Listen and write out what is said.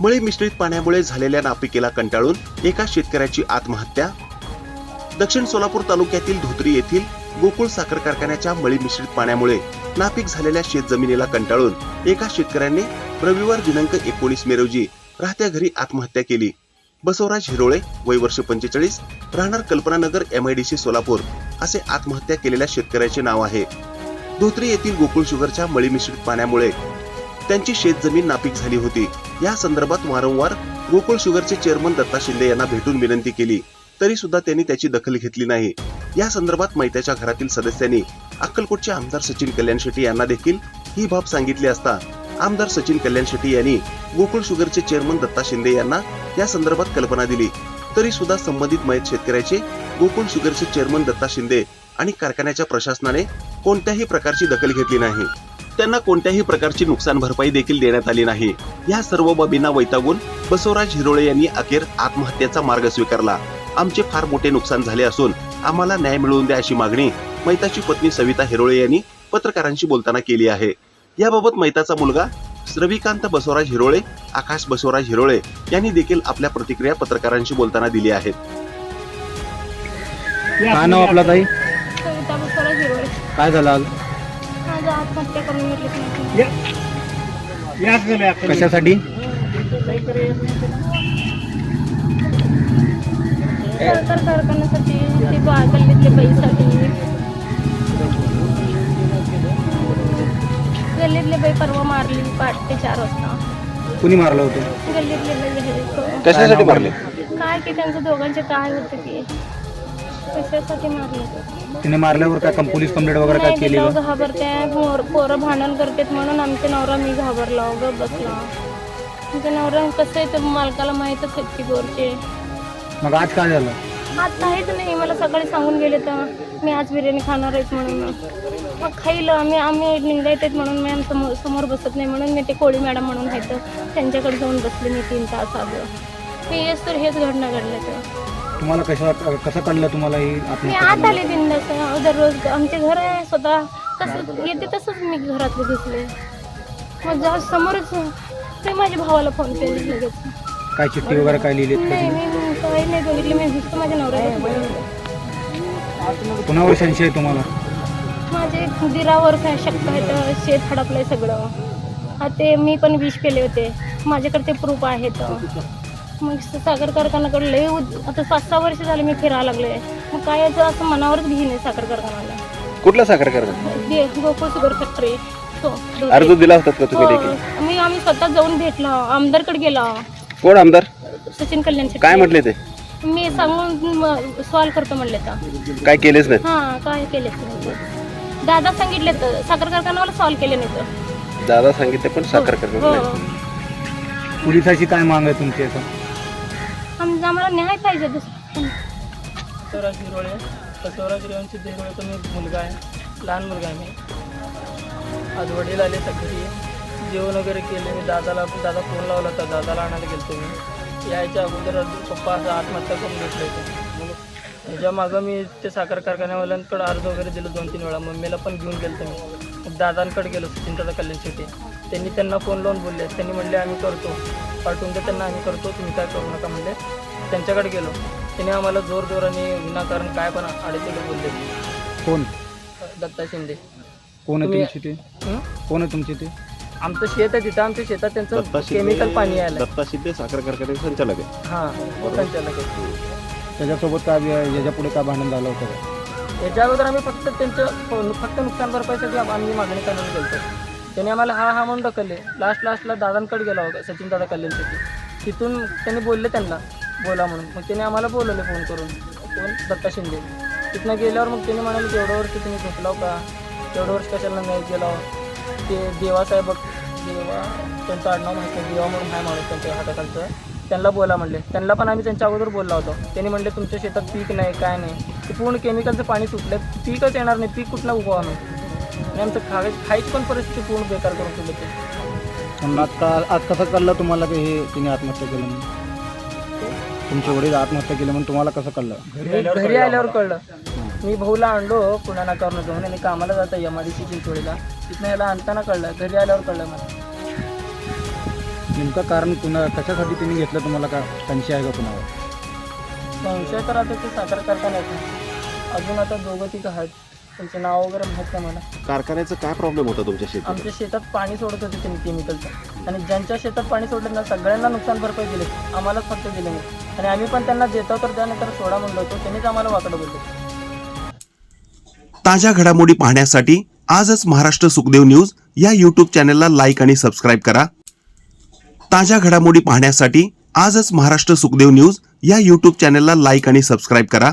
मळी मिश्रित पाण्यामुळे झालेल्या नापिकेला कंटाळून एका शेतकऱ्याची आत्महत्या. दक्षिण सोलापूर तालुक्यातील धोत्री येथील गोकुळ साखर कारखान्याच्या मळी मिश्रित पाण्यामुळे नापीक झालेल्या शेतजमिनीला कंटाळून एका शेतकऱ्याने रविवार दिनांक एकोणीस मे रोजी राहत्या घरी आत्महत्या केली. बसवराज हिरोळे वय वर्ष पंचेचाळीस राहणार Kalpananagar M I D C Solapur असे आत्महत्या केलेल्या शेतकऱ्याचे नाव आहे. धोत्री येथील गोकुळ शुगरच्या मळी मिश्रित पाण्यामुळे त्यांची शेतजमीन नापीक झाली होती. या संदर्भात वारंवार गोकुळ शुगरचे चेअरमन दत्ता शिंदे यांना भेटून विनंती केली. तरी सुद्धा त्यांनी त्याची दखल घेतली नाही. या संदर्भात मैत्याच्या घरातील सदस्यांनी अक्कलकोटचे आमदार सचिन कल्याण शेट्टी यांना देखील ही बाब सांगितली असता आमदार सचिन कल्याण शेट्टी यांनी गोकुळ शुगरचे चेअरमन दत्ता शिंदे यांना या संदर्भात कल्पना दिली. तरी सुद्धा संबंधित मयत शेतकऱ्याचे गोकुळ शुगरचे चेअरमन दत्ता शिंदे आणि कारखान्याच्या प्रशासनाने कोणत्याही प्रकारची दखल घेतली नाही. त्यांना कोणत्याही प्रकारची नुकसान भरपाई देखील देण्यात आली नाही. या सर्व बाबींना वैतागून बसवराज हिरोळे यांनी अखेर आत्महत्येचा मार्ग स्वीकारला. आमचे फार मोठे नुकसान झाले असून आम्हाला न्याय मिळवून द्या अशी मागणी मैताची पत्नी सविता हिरोळे यांनी पत्रकारांशी बोलताना केली आहे. याबाबत मैताचा मुलगा रविकांत बसवराज हिरोळे आकाश बसवराज हिरोळे यांनी देखील आपल्या प्रतिक्रिया पत्रकारांशी बोलताना दिली आहेत. काय नाव आपला ताई? काय झालं कशासाठी? गल्लीतले बाई परवा मारली पहाटे चार वाजता. कुणी मारलं होतं? गल्लीतले बाई हे. तो- कशासाठी मारले? काय की त्यांचं दोघांचे काय होतं की? कशासाठी मारले? तिने मारल्यावर काय पोलीस कंप्लेंट वगैरे काय केली का? घाबरते. पोर पोरं भांडण करतात म्हणून आमचा नवरा मी घाबरला. ग बसला. आमचा नवरा कसं आहे तर मालकाला माहीतच आहेत की बोरचे मग आज काय झालं? आज काहीच नाही. मला सकाळी सांगून गेले तर मी आज बिर्याणी खाणार आहेत म्हणून. मग खाईल. आम्ही आम्ही लिंगायत आहेत म्हणून मी समोर समोर बसत नाही म्हणून मी ते कोळी मॅडम म्हणून आहेत. त्यांच्याकडे जाऊन बसले मी तीन तास अगं. मी येस तर हेच घडणं घडलं तर. तुम्हाला कशा कसं कळलं तुम्हाला ही मी आत्महत्या आत झाली? आले दिंडास दररोज आमचे घर आहे स्वतः. तसं येते तसंच मी घरातले घुसले मग जा समोरच ते माझ्या भावाला फोन केले लगेच. काय चिठ्ठी वगैरे काय लिहिली नाही मी काही नाही बघितली मी नुसतं माझ्या नवऱ्याला फोन केला. कुणावर संशय आहे तुम्हाला? माझे दिरावर काय शक्क आहे तर शेत हडपलंय सगळं. हा ते मी पण विष केले होते. माझ्याकडे ते प्रूफ आहेत. मग साखर कारखान्याकडे लय आता पाच सहा वर्ष झाले मी फिरायला लागले. मग काय याचं असं मनावरच घेईन आहे साखर कारखान्याला. कुठला साखर कारखाना? The Gokul sugar factory. हो अर्ज दिला होता का तुम्ही देखील? हो, मी आम्ही स्वतः जाऊन भेटलो. आमदारकडे गेलो. कोण आमदार? सचिन कल्याण शेट्टी. काय म्हटले ते? मी सांगून सॉल्व करतो म्हणले तर. काय केलेच नाही हां काय केले तुम्ही दादा सांगितले तर साखर कारखान्याला सॉल्व केले नाही तर. दादा सांगितले पण साखर हो कारखाना पोलिसाची काय माग आहे तुमची आता आम- आम्हाला न्याय पाहिजे दुसरं बसवराज हिरोळे बसवराज हिरोळ्यांची हिरोळेचा मी मुलगा आहे लहान मुलगा आहे मी. आज वडील आले सकाळी जेवण वगैरे केले मी दादाला दादा फोन लावला होता दादाला आणायला गेलो मी. यायच्या अगोदर पप्पा असं आत्महत्या करून घेतलं होतं. ह्याच्या मागं मी ते साखर कारखान्यावाल्यांकडे अर्ज वगैरे दिलं दोन तीन वेळा. मम्मीला पण घेऊन गेलो मी. दादांकडे गेलो सचिन दादा कल्याण शेट्टी त्यांनी त्यांना फोन लावून बोलले. त्यांनी म्हणले आम्ही करतो. पाठवून दे त्यांना आम्ही करतो तुम्ही काय करू नका म्हणले. त्यांच्याकडे गेलो. त्यांनी आम्हाला जोर जोराने विनाकारण काय पण अडचणी बोलले. कोण? दत्ता शिंदे. कोण आहे तुम्ही- तुमची ते? हं? कोण आहे तुमची ते? आमचं शेत आहे तिथं आमच्या शेतात त्यांचं केमिकल पाणी आलं दत्ता शिंदे साखर कारखान्याचे संचालक आहे हां संचालक आहे त्याच्यासोबत काय याच्यापुढे काय भांडण झालं होतं? का? याच्या अगोदर आम्ही फक्त त्यांचं फक्त नुकसान भरपाईसाठी आम- आम्ही मागणी करायला गेलो त्यांनी आम्हाला हा हा म्हणून ढकलले. लास्ट लास्टला दादांकडे गेला होता सचिन दादा कल्याणसाठी तिथून त्यांनी बोलले त्यांना बोला म्हणून. मग त्यांनी आम्हाला बोलवले फोन करून. फोन दत्ता शिंदे. तिथनं गेल्यावर मग त्यांनी म्हणाले की एवढं वर्ष तुम्ही झोपलाव का तेवढं वर्ष कशाला नाही गेलाव हो? ते देवासाहेब देवा त्यांचं आडनाव माहिती देवा म्हणून हाय माणूस त्यांच्या हाताखालचं त्यांना बोला म्हणले. त्यांना पण आम्ही त्यांच्या अगोदर बोलला होतो. त्यांनी म्हणले तुमच्या शेतात पीक नाही काय नाही. ते पूर्ण केमिकलचं पाणी सुटलं पीकच येणार नाही. पीक कुठलं उगवा आम्ही आणि आमचं खाय खायची पण परिस्थिती पूर्ण बेकार करून ठेवली ते पण आता आज कसं कळलं तुम्हाला की हे तिने आत्महत्या केलं म्हणून? तुमचे वडील आत्महत्या केली म्हणून तुम्हाला कसं कळलं? घरी आल्यावर कळलं मी भाऊला आणलो पुन्हा नाकावरून जाऊन आणि कामाला जाता एम आय डी सी चिंचोळीला. तिथनं याला आणताना कळलं घरी आल्यावर कळलं मला. नेमकं कारण कुणा कशासाठी त्यांनी घेतलं तुम्हाला का? संशय आहे का कुणावर? संशय तर आता ते साखर कारखान्यात आहे. अजून आता दोघं तिघं आहेत. त्यांचे नाव वगैरे माहीत नाही मला. कारखान्याचा काय प्रॉब्लेम होता तुमच्या शेतात? आमच्या शेतात पाणी सोडत होते त्यांनी केमिकलचं आणि ज्यांच्या शेतात पाणी सोडलं ना सगळ्यांना नुकसान भरपाई दिले. आम्हालाच फक्त दिले नाही. आणि आम्ही पण त्यांना देतो तर त्यानंतर सोडा म्हणलो होतो. त्यांनीच आम्हाला वाकडं बोलले. ताज्या घडामोडी पाहण्यासाठी आजच महाराष्ट्र सुखदेव न्यूज या यूट्यूब चॅनलला लाईक आणि सबस्क्राईब करा. ताज्या घडामोडी पाहण्यासाठी आजच महाराष्ट्र सुखदेव न्यूज या यूट्यूब चॅनलला लाईक आणि सबस्क्राईब करा.